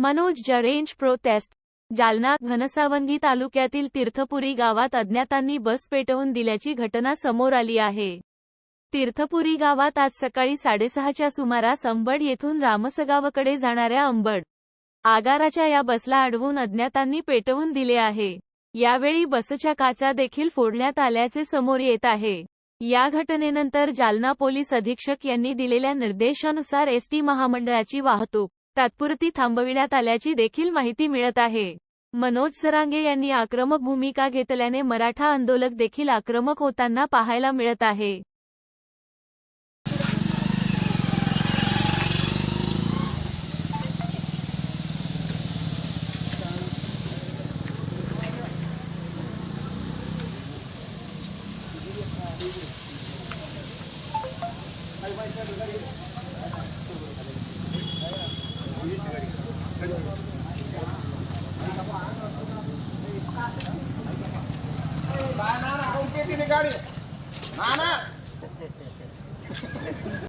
Manoj Jarange protest. Jalna Ghansawangi तालुक्यातील तीर्थपुरी गावात अज्ञातांनी बस पेटवून दिल्याची घटना समोर आली आहे. तीर्थपुरी गावात आज सकाळी साडेसहाच्या सुमारास अंबड येथून रामसगावकडे जाणाऱ्या अंबड आगाराच्या या बसला अडवून अज्ञातांनी पेटवून दिले आहे. यावेळी बसच्या काचा देखील फोडण्यात आल्याचे समोर येत आहे. या घटनेनंतर जालना पोलीस अधीक्षक यांनी दिलेल्या निर्देशानुसार एसटी महामंडळाची वाहतूक तात्पुरती थांबविण्यात आल्याची देखील माहिती मिळत आहे. मनोज सरांगे यांनी आक्रमक भूमिका घेतल्याने मराठा आंदोलक देखील आक्रमक होताना पाहायला मिळत आहे. ના ના ના ના